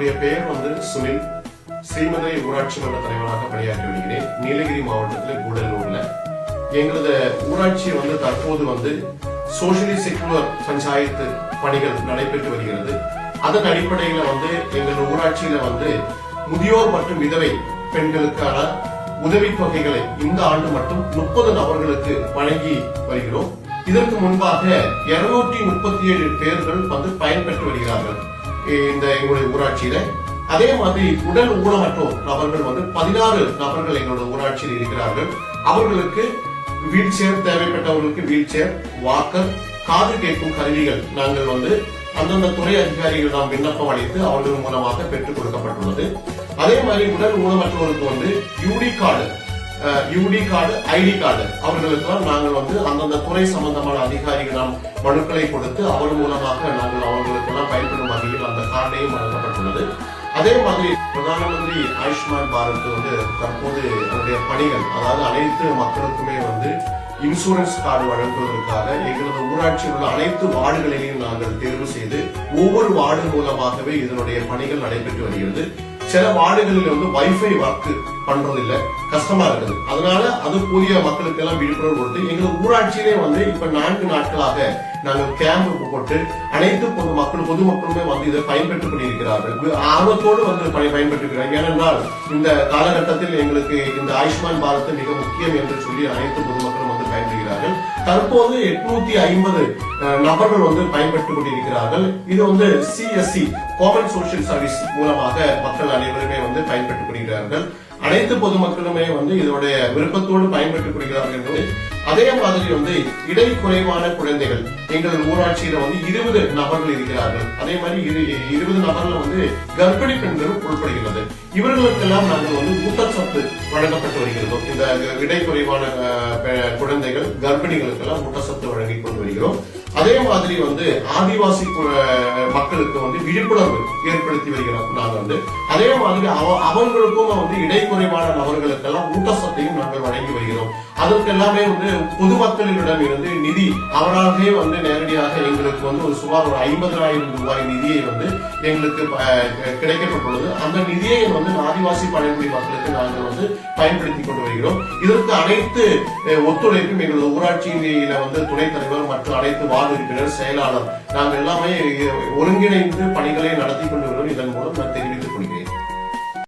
என்னுடைய பெயர் வந்து சுனில். ஸ்ரீமதுரை ஊராட்சி மன்ற தலைவராக பணியாற்றி வருகிறேன். நீலகிரி மாவட்டத்தில் கூடலூர்ல. எங்களது ஊராட்சி வந்து தற்போது வந்து சோசியலி செக்குலர் பஞ்சாயத்து பணிகள் நடைபெற்று வருகிறது. அதன் அடிப்படையில வந்து எங்கள் ஊராட்சியில வந்து முதியோர் மற்றும் விதவை பெண்களுக்கான உதவி தொகைகளை இந்த ஆண்டு மட்டும் முப்பது நபர்களுக்கு வழங்கி வருகிறோம். இதற்கு முன்பாக இருநூற்றி முப்பத்தி ஏழு பேர்கள் வந்து பயன்பெற்று வருகிறார்கள். இந்த எங்களுடைய ஊராட்சியில. அதே மாதிரி உடல் ஊனமற்றோர் நபர்கள் வந்து பதினாறு நபர்கள் எங்களுடைய ஊராட்சியில் இருக்கிறார்கள். அவர்களுக்கு வீல் சேர் தேவைப்பட்டவர்களுக்கு வீல் சேர் வாக்கர் காது கேட்கும் கருவிகள் நாங்கள் வந்து அந்தந்த துறை அதிகாரிகளிடம் விண்ணப்பம் அளித்து அவர்கள் மூலமாக பெற்றுக் கொடுக்கப்பட்டுள்ளது. அதே மாதிரி உடல் ஊனமற்றோருக்கு வந்து UD card UD card ID card அவர்களுக்கெல்லாம் நாங்கள் வந்து அந்தந்த துறை சம்பந்தமான அதிகாரிகளிடம் மனுக்களை கொடுத்து அவர் மூலமாக நாங்கள் அவர்களுக்கெல்லாம் பயன்படும் வகையில் அந்த கார்டையும் வழங்கப்பட்டுள்ளது. அதே மாதிரி பிரதான மந்திரி ஆயுஷ்மான் பாரத் வந்து தற்போது அதனுடைய பணிகள் அதாவது அனைத்து மக்களுக்குமே வந்து இன்சூரன்ஸ் கார்டு வழங்குவதற்காக எங்களது ஊராட்சியில் உள்ள அனைத்து வார்டுகளையும் நாங்கள் தேர்வு செய்து ஒவ்வொரு வார்டு மூலமாகவே இதனுடைய பணிகள் நடைபெற்று வருகிறது. சில வார்டுகளில் வந்து வைஃபை ஒர்க் பண்றது இல்ல கஷ்டமா இருக்குது. அதனால அதுக்குரிய மக்களுக்கு எல்லாம் விழிப்புணர்வு கொடுத்து எங்க ஊராட்சியிலே வந்து இப்ப நான்கு நாட்களாக நாங்கள் கேம்ப் போட்டு அனைத்து பொது மக்கள் பொதுமக்களுமே வந்து இதை பயன்பெற்றுக் கொண்டிருக்கிறார்கள். ஆர்வத்தோடு வந்து பய- ஏனென்றால் இந்த காலகட்டத்தில் எங்களுக்கு இந்த ஆயுஷ்மான் பாரத் மிக முக்கியம் என்று சொல்லி அனைத்து பொதுமக்களும் வந்து பயன்படுகிறார்கள். தற்போது எட்நூத்தி ஐம்பது நபர்கள் வந்து பயன்பெற்றுக் கொண்டிருக்கிறார்கள். இது வந்து சிஎஸ்சி காமன் சோஷியல் சர்வீஸ் மூலமாக மக்கள் அனைவருமே வந்து பயன்பெற்றுக் கொண்டிருக்கிறார்கள். அனைத்து பொதுமக்களுமே வந்து இதனுடைய விருப்பத்தோடு பயன்பெற்றுக் கொள்கிறார்கள் என்பது அதே மாதிரி வந்து இடை குறைவான குழந்தைகள் எங்கள் ஊராட்சியில வந்து இருபது நபர்கள் இருக்கிறார்கள். அதே மாதிரி இரு- இருபது நபர்ல வந்து கர்ப்பிணி பெண்களும் உள்படுகிறது இவர்களுக்கெல்லாம் நாங்கள் வந்து ஊட்டச்சத்து வழங்கப்பட்டு வருகிறோம். இந்த இடை குறைவான குழந்தைகள் கர்ப்பிணிகளுக்கெல்லாம் ஊட்டச்சத்து வழங்கி கொண்டு வருகிறோம். அதே மாதிரி வந்து ஆதிவாசி மக்களுக்கு வந்து விழிப்புணர்வு ஏற்படுத்தி வருகிறோம் நாங்கள் வந்து அதே மாதிரி அவ- அவங்களுக்கும் வந்து இடைக்குறைவான நபர்களுக்கெல்லாம் ஊட்டச்சத்தையும் நாங்கள் வழங்கி வருகிறோம். அதற்கு எல்லாமே வந்து பொதுமக்களிடம் இருந்து நிதி அவராகவே வந்து நேரடியாக எங்களுக்கு வந்து ஒரு சுமார் ஒரு ஐம்பதாயிரம் ரூபாய் நிதியை வந்து எங்களுக்கு கிடைக்கப்பட்டுள்ளது. அந்த நிதியை வந்து ஆதிவாசி பழங்குடி மக்களுக்கு நாங்கள் வந்து பயன்படுத்தி கொண்டு வருகிறோம். இதற்கு அனைத்து ஒத்துழைப்பும் எங்களது ஊராட்சியில வந்து துணைத் தலைவர் மற்றும் அனைத்து வார்டு உறுப்பினர் செயலாளர் நாங்கள் எல்லாமே ஒருங்கிணைந்து பணிகளை நடத்தி கொண்டு வருகிறோம். இதன் மூலம் நான் தெரிவித்துக் கொள்கிறேன்.